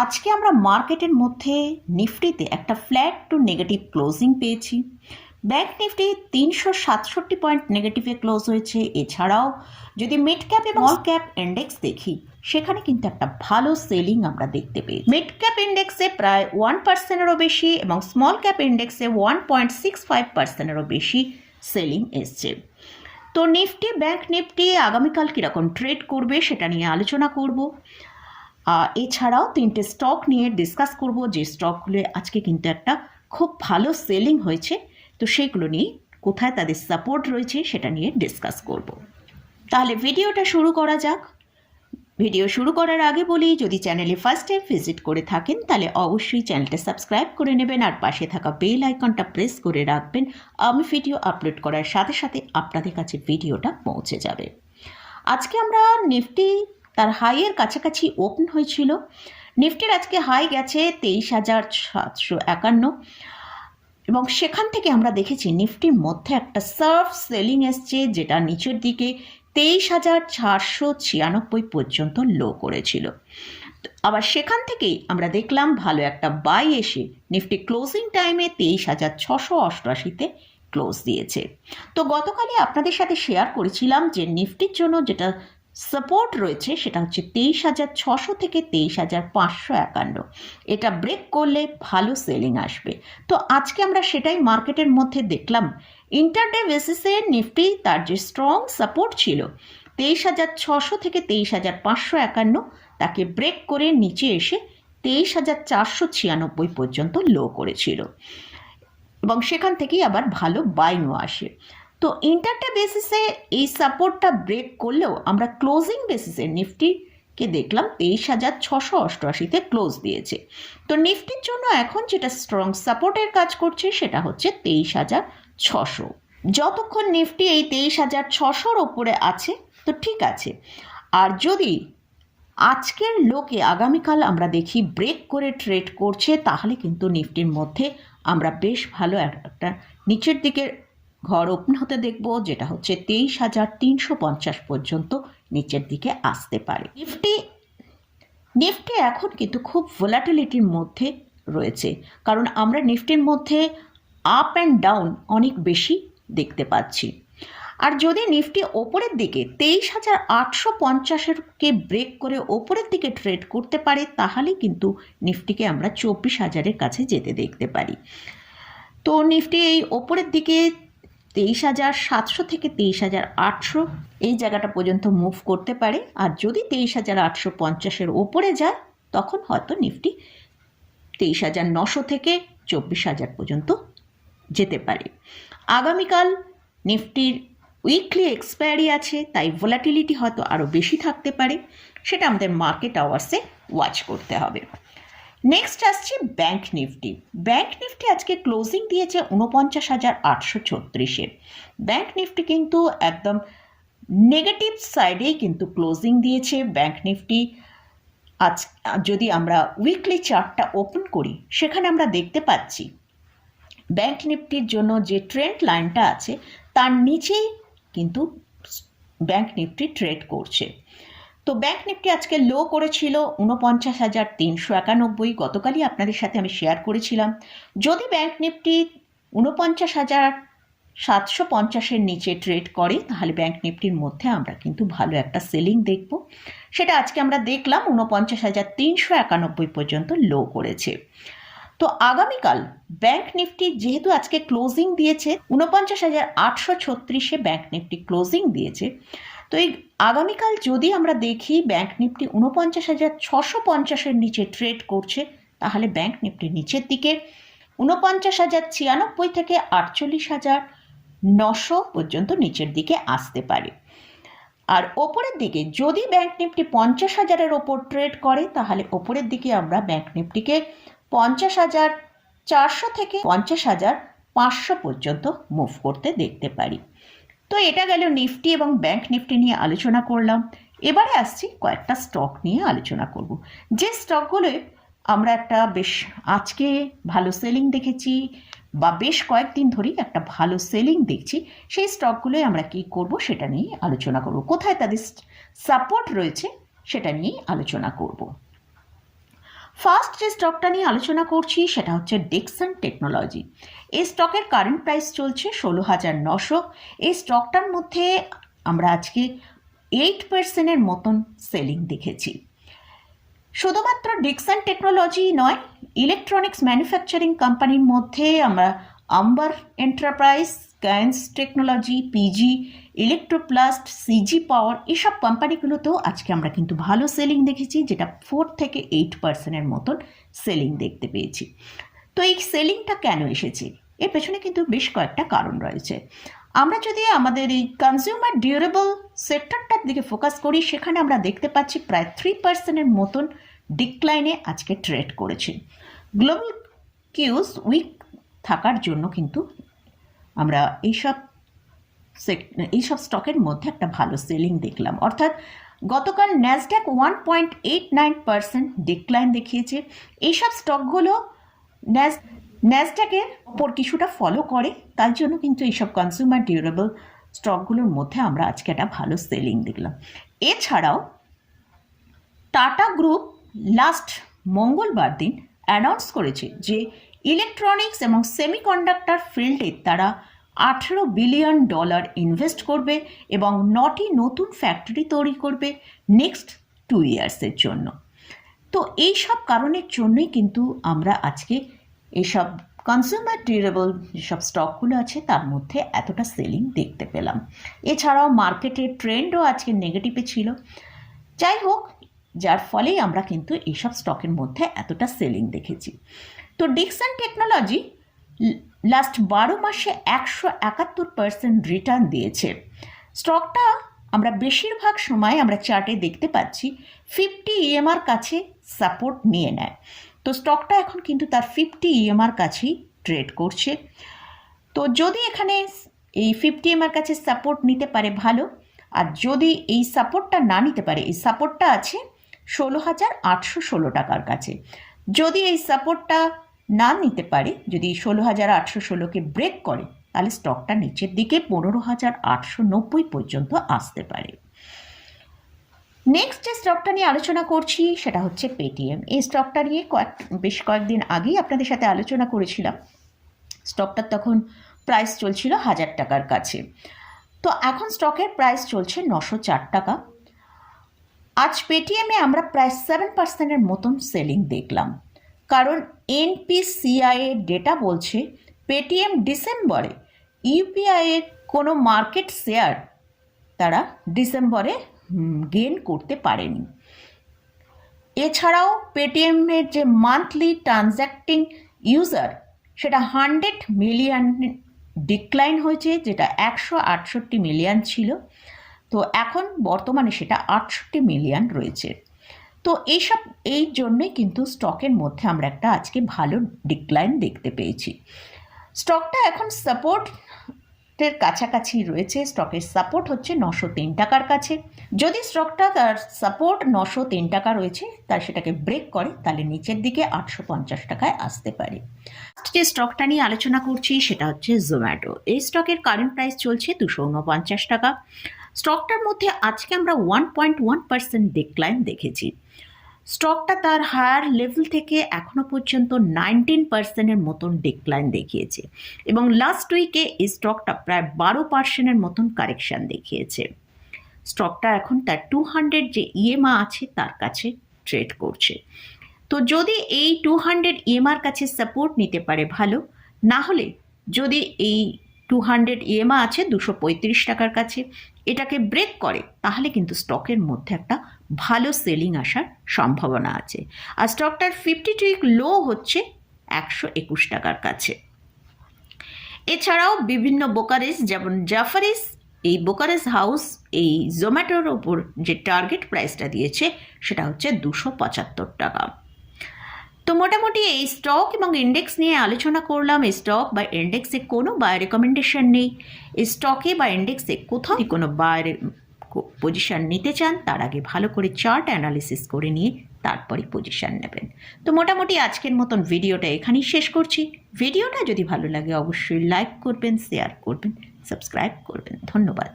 আজকে আমরা মার্কেটের মধ্যে নিফটিতে একটা ফ্ল্যাট টু নেগেটিভ ক্লোজিং পেয়েছি। ব্যাংক নিফটি তিনশো সাতষট্টি পয়েন্ট নেগেটিভে ক্লোজ হয়েছে। এছাড়াও যদি মিড ক্যাপ এবং স্মল ক্যাপ ইন্ডেক্স দেখি, সেখানে কিন্তু একটা ভালো সেলিং আমরা দেখতে পেয়েছি। মিড ক্যাপ ইন্ডেক্সে প্রায় ওয়ান পার্সেন্টেরও বেশি এবং স্মল ক্যাপ ইন্ডেক্সে ওয়ান পয়েন্ট সিক্স ফাইভ পার্সেন্টেরও বেশি সেলিং এসছে। তো নিফটি, ব্যাংক নিফটি আগামীকাল কীরকম ট্রেড করবে সেটা নিয়ে আলোচনা করব। এছাড়াও তিনটে স্টক নিয়ে ডিসকাস করব। যে স্টকগুলো আজকে কিন্তু একটা খুব ভালো সেলিং হয়েছে, তো সেগুলো নিয়ে কোথায় তাদের সাপোর্ট রয়েছে সেটা নিয়ে ডিসকাস করব। তাহলে ভিডিওটা শুরু করা যাক। ভিডিও শুরু করার আগে বলি, যদি চ্যানেলে ফার্স্ট টাইম ভিজিট করে থাকেন, তাহলে অবশ্যই চ্যানেলটা সাবস্ক্রাইব করে নেবেন আর পাশে থাকা বেল আইকনটা প্রেস করে রাখবেন। আমি ভিডিও আপলোড করার সাথে সাথে আপনাদের কাছে ভিডিওটা পৌঁছে যাবে। আজকে আমরা নিফটি তার হাইয়ের কাছাকাছি ওপেন হয়েছিল। নিফটির আজকে হাই গেছে তেইশ হাজার সাতশো একান্ন। এবং সেখান থেকে আমরা দেখেছি নিফটির মধ্যে একটা সার্ফ সেলিং এসছে, যেটা নিচের দিকে তেইশ হাজার চারশো ছিয়ানব্বই পর্যন্ত লো করেছিল। আবার সেখান থেকেই আমরা দেখলাম ভালো একটা বাই এসে নিফটি ক্লোজিং টাইমে তেইশ হাজার ছশো অষ্টআশিতে ক্লোজ দিয়েছে। তো গতকালই আপনাদের সাথে শেয়ার করেছিলাম যে নিফটির জন্য যেটা সাপোর্ট রয়েছে, সেটা হচ্ছে তেইশ হাজার ছশো থেকে তেইশ হাজার পাঁচশো একান্ন। এটা ব্রেক করলে ভালো সেলিং আসবে। তো আজকে আমরা সেটাই মার্কেটের মধ্যে দেখলাম। ইন্টারডে বেসিসে নিফটি তার যে স্ট্রং সাপোর্ট ছিল, তেইশ হাজার ছশো থেকে তেইশ হাজার পাঁচশো একান্ন, তাকে ব্রেক করে নিচে এসে তেইশ হাজার চারশো ছিয়ানব্বই পর্যন্ত লো করেছিল। এবং সেখান থেকেই আবার ভালো বাইনও আসে। তো ইন্টারডে বেসিসে এই সাপোর্টটা ব্রেক করলেও আমরা ক্লোজিং বেসিসে নিফটিকে দেখলাম তেইশ হাজার ছশো অষ্টআশিতে ক্লোজ দিয়েছে। তো নিফটির জন্য এখন যেটা স্ট্রং সাপোর্টের কাজ করছে সেটা হচ্ছে তেইশ হাজার ছশো। যতক্ষণ নিফটি এই তেইশ হাজার ছশোর ওপরে আছে, তো ঠিক আছে। আর যদি আজকের লোকে আগামীকাল আমরা দেখি ব্রেক করে ট্রেড করছে, তাহলে কিন্তু নিফটির মধ্যে আমরা বেশ ভালো একটা নিচের দিকে ঘর ওপেন হতে দেখব, যেটা হচ্ছে তেইশ হাজার তিনশো পঞ্চাশ পর্যন্ত নিচের দিকে আসতে পারে। নিফটি নিফটি এখন কিন্তু খুব ভোলাটিলিটির মধ্যে রয়েছে, কারণ আমরা নিফটির মধ্যে আপ অ্যান্ড ডাউন অনেক বেশি দেখতে পাচ্ছি। আর যদি নিফটি ওপরের দিকে তেইশ হাজার আটশো পঞ্চাশেরকে ব্রেক করে ওপরের দিকে ট্রেড করতে পারে তাহলে কিন্তু নিফটিকে আমরা চব্বিশ হাজারের কাছে যেতে দেখতে পারি। তো নিফটি এই ওপরের দিকে তেইশ হাজার সাতশো থেকে তেইশ হাজার আটশো এই জায়গাটা পর্যন্ত মুভ করতে পারে। আর যদি তেইশ হাজার আটশো পঞ্চাশের ওপরে যায়, তখন হয়তো নিফটি তেইশ হাজার নশো থেকে চব্বিশ হাজার পর্যন্ত যেতে পারে। আগামীকাল নিফটির উইকলি এক্সপায়ারি আছে, তাই ভোলাটিলিটি হয়তো আরও বেশি থাকতে পারে। সেটা আমাদের মার্কেট আওয়ার্সে ওয়াচ করতে হবে। নেক্সট আসছে ব্যাংক নিফটি ব্যাংক নিফটি আজকে ক্লোজিং দিয়েছে উনপঞ্চাশ হাজার আটশো ছত্রিশে। ব্যাংক নিফটি কিন্তু একদম নেগেটিভ সাইডেই কিন্তু ক্লোজিং দিয়েছে ব্যাংক নিফটি আজ, যদি আমরা উইকলি চার্টটা ওপেন করি, সেখানে আমরা দেখতে পাচ্ছি ব্যাংক নিফটির জন্য যে ট্রেন্ড লাইনটা আছে, তার নিচেই কিন্তু ব্যাংক নিফটি ট্রেড করছে। তো ব্যাংক নিফটি আজকে লো করেছিল উনপঞ্চাশ হাজার তিনশো একানব্বই। গতকালই আপনাদের সাথে আমি শেয়ার করেছিলাম। যদি ব্যাংক নিফটি উনপঞ্চাশ হাজার সাতশো পঞ্চাশের নিচে ট্রেড করে, তাহলে ব্যাংক নিফটির মধ্যে আমরা কিন্তু ভালো একটা সেলিং দেখব। সেটা আজকে আমরা দেখলাম উনপঞ্চাশ হাজার তিনশো একানব্বই পর্যন্ত লো করেছে। তো আগামীকাল ব্যাংক নিফটি যেহেতু আজকে ক্লোজিং দিয়েছে উনপঞ্চাশ হাজার আটশো ছত্রিশে ব্যাংক নিফটি ক্লোজিং দিয়েছে তো এই আগামীকাল যদি আমরা দেখি ব্যাংক নিফটি উনপঞ্চাশ হাজার ছশো পঞ্চাশের নিচে ট্রেড করছে, তাহলে ব্যাংক নিফটি নিচের দিকে উনপঞ্চাশ হাজার ছিয়ানব্বই থেকে আটচল্লিশ হাজার নশো পর্যন্ত নিচের দিকে আসতে পারে। আর ওপরের দিকে যদি ব্যাংক নিফটি পঞ্চাশ হাজারের ওপর ট্রেড করে, তাহলে ওপরের দিকে আমরা ব্যাংক নিফটিকে পঞ্চাশ হাজার চারশো থেকে পঞ্চাশ হাজার পাঁচশো পর্যন্ত মুভ করতে দেখতে পারি। তো এটা গেল নিফটি এবং ব্যাংক নিফটি নিয়ে আলোচনা করলাম। এবারে আসছি কয়েকটা স্টক নিয়ে আলোচনা করব। যে স্টকগুলোয় আমরা একটা বেশ আজকে ভালো সেলিং দেখেছি বা বেশ কয়েকদিন ধরেই একটা ভালো সেলিং দেখছি, সেই স্টকগুলোয় আমরা কি করব সেটা নিয়ে আলোচনা করব। কোথায় তাদের সাপোর্ট রয়েছে সেটা নিয়ে আলোচনা করব। ফার্স্ট যে স্টকটা নিয়ে আলোচনা করছি সেটা হচ্ছে ডিকসন টেকনোলজি এই স্টকের কারেন্ট প্রাইস চলছে ষোলো হাজার নশো। এই স্টকটার মধ্যে আমরা আজকে এইট পার্সেন্টের মতন সেলিং দেখেছি। শুধুমাত্র ডিকসন টেকনোলজি নয় ইলেকট্রনিক্স ম্যানুফ্যাকচারিং কোম্পানির মধ্যে আমরা Amber enterprise Kaynes technology PG electroplast CG power এসব কোম্পানিগুলোতেও আজকে আমরা কিন্তু ভালো সেলিং দেখেছি, যেটা ফোর থেকে এইট পার্সেন্টের মতন সেলিং দেখতে পেয়েছি। তো এই সেলিংটা কেন এসেছে? এর পেছনে কিন্তু বেশ কয়েকটা কারণ রয়েছে। আমরা যদি আমাদের এই কনজিউমার ডিউরেবল সেক্টরটার দিকে ফোকাস করি, সেখানে আমরা দেখতে পাচ্ছি প্রায় থ্রি পার্সেন্টের মতন ডিক্লাইনে আজকে ট্রেড করেছে। গ্লোবাল কিউস উইক থাকার জন্য কিন্তু আমরা এইসব এইসব স্টকের মধ্যে একটা ভালো সেলিং দেখলাম। অর্থাৎ গতকাল Nasdaq one point eight nine percent decline দেখিয়েছে। এইসব স্টকগুলো ন্যাস ন্যাসড্যাকের ওপর কিছুটা ফলো করে, তার জন্য কিন্তু এইসব কনজিউমার ডিউরেবল স্টকগুলোর মধ্যে আমরা আজকে একটা ভালো সেলিং দেখলাম। এছাড়াও টাটা গ্রুপ লাস্ট মঙ্গলবার দিন অ্যানাউন্স করেছে যে ইলেকট্রনিক্স এবং সেমিকন্ডাক্টর ফিল্ডে তারা আঠেরো বিলিয়ন ডলার ইনভেস্ট করবে এবং নটি নতুন ফ্যাক্টরি তৈরি করবে নেক্সট টু ইয়ার্সের জন্য। তো এই সব কারণের জন্যই কিন্তু আমরা আজকে এইসব কনজিউমার ডিউরেবল যেসব স্টকগুলো আছে, তার মধ্যে এতটা সেলিং দেখতে পেলাম। এছাড়াও মার্কেটের ট্রেন্ডও আজকে নেগেটিভে ছিল। যাই হোক, যার ফলেই আমরা কিন্তু এইসব স্টকের মধ্যে এতটা সেলিং দেখেছি। তো ডিকসন টেকনোলজি লাস্ট বারো মাসে একশো একাত্তর পার্সেন্ট রিটার্ন দিয়েছে। স্টকটা আমরা বেশিরভাগ সময় আমরা চার্টে দেখতে পাচ্ছি ফিফটি ইএমআর কাছে সাপোর্ট নিয়ে নেয়। তো স্টকটা এখন কিন্তু তার ফিফটি ইএমআর কাছেই ট্রেড করছে। তো যদি এখানে এই ফিফটি এমআর কাছে সাপোর্ট নিতে পারে, ভালো। আর যদি এই সাপোর্টটা না নিতে পারে, এই সাপোর্টটা আছে ষোলো হাজার আটশো ষোলো টাকার কাছে। যদি এই সাপোর্টটা না নিতে পারে, যদি ষোলো হাজার আটশো ষোলোকে ব্রেক করে, তাহলে স্টকটা নিচের দিকে পনেরো হাজার আটশো নব্বই পর্যন্ত আসতে পারে। নেক্সট যে স্টকটা নিয়ে আলোচনা করছি, সেটা হচ্ছে পেটিএম এই স্টকটা নিয়ে কয়েক, বেশ কয়েকদিন আগেই আপনাদের সাথে আলোচনা করেছিলাম। স্টকটার তখন প্রাইস চলছিল হাজার টাকার কাছে। তো এখন স্টকের প্রাইস চলছে নশো চার টাকা। আজ পেটিএমে আমরা প্রায় সেভেন পার্সেন্টের মতন সেলিং দেখলাম। কারণ এনপিসিআই এর ডেটা বলছে পেটিএম ডিসেম্বরে ইউপিআই এর কোনো মার্কেট শেয়ার তারা ডিসেম্বরে গেন করতে পারেনি। এছাড়াও পেটিএমের যে মান্থলি ট্রানজ্যাক্টিং ইউজার সেটা হান্ড্রেড মিলিয়ন ডিক্লাইন হয়েছে, যেটা একশো আটষট্টি মিলিয়ন ছিল। তো এখন বর্তমানে সেটা আটষট্টি মিলিয়ন রয়েছে। তো এইসব, এই জন্যই কিন্তু স্টকের মধ্যে আমরা একটা আজকে ভালো ডিক্লাইন দেখতে পেয়েছি। স্টকটা এখন সাপোর্টের কাছাকাছি রয়েছে। স্টকের সাপোর্ট হচ্ছে নশো তিন টাকার কাছে। যদি স্টকটা তার সাপোর্ট নশো তিন টাকা রয়েছে, তার সেটাকে ব্রেক করে, তাহলে নিচের দিকে আটশো পঞ্চাশ টাকায় আসতে পারে। যে স্টকটা নিয়ে আলোচনা করছি, সেটা হচ্ছে জোম্যাটো এই স্টকের কারেন্ট প্রাইস চলছে দুশো উনপঞ্চাশ টাকা। স্টকটার মধ্যে আজকে আমরা one point one percent decline দেখেছি। স্টকটা তার হায়ার লেভেল থেকে এখনও পর্যন্ত নাইনটিন পার্সেন্টের মতন ডিক্লাইন দেখিয়েছে এবং লাস্ট উইকে এই স্টকটা প্রায় বারো পার্সেন্টের মতন কারেকশান দেখিয়েছে। স্টকটা এখন তার টু হান্ড্রেড যে ইএমআ আছে তার কাছে ট্রেড করছে। তো যদি এই টু হান্ড্রেড ইএমআর কাছে সাপোর্ট নিতে পারে ভালো, না হলে যদি এই টু হান্ড্রেড ইএমআ আছে, দুশো পঁয়ত্রিশ টাকার কাছে। এটাকে ব্রেক করে, তাহলে কিন্তু স্টকের মধ্যে একটা ভালো সেলিং আসার সম্ভাবনা আছে। আর স্টকটার ফিফটি টুইক লো হচ্ছে একশো একুশ টাকার কাছে। এছাড়াও বিভিন্ন বোকারেস যেমন জাফারিস এই বোকারেস হাউস এই জোম্যাটোর ওপর যে টার্গেট প্রাইসটা দিয়েছে, সেটা হচ্ছে দুশো পঁচাত্তর টাকা। তো মোটামুটি এই স্টক এবং ইন্ডেক্স নিয়ে আলোচনা করলাম। স্টক বা ইন্ডেক্সে কোনো বাই রেকমেন্ডেশন নেই। স্টকে বা ইন্ডেক্সে কোথাও কোনো বায়ের পজিশন নিতে চান, তার আগে ভালো করে চার্ট অ্যানালিসিস করে নিয়ে তারপরে পজিশন নেবেন। তো মোটামুটি আজকের মতন ভিডিওটা এখানেই শেষ করছি। ভিডিওটা যদি ভালো লাগে, অবশ্যই লাইক করবেন শেয়ার করবেন সাবস্ক্রাইব করবেন। ধন্যবাদ।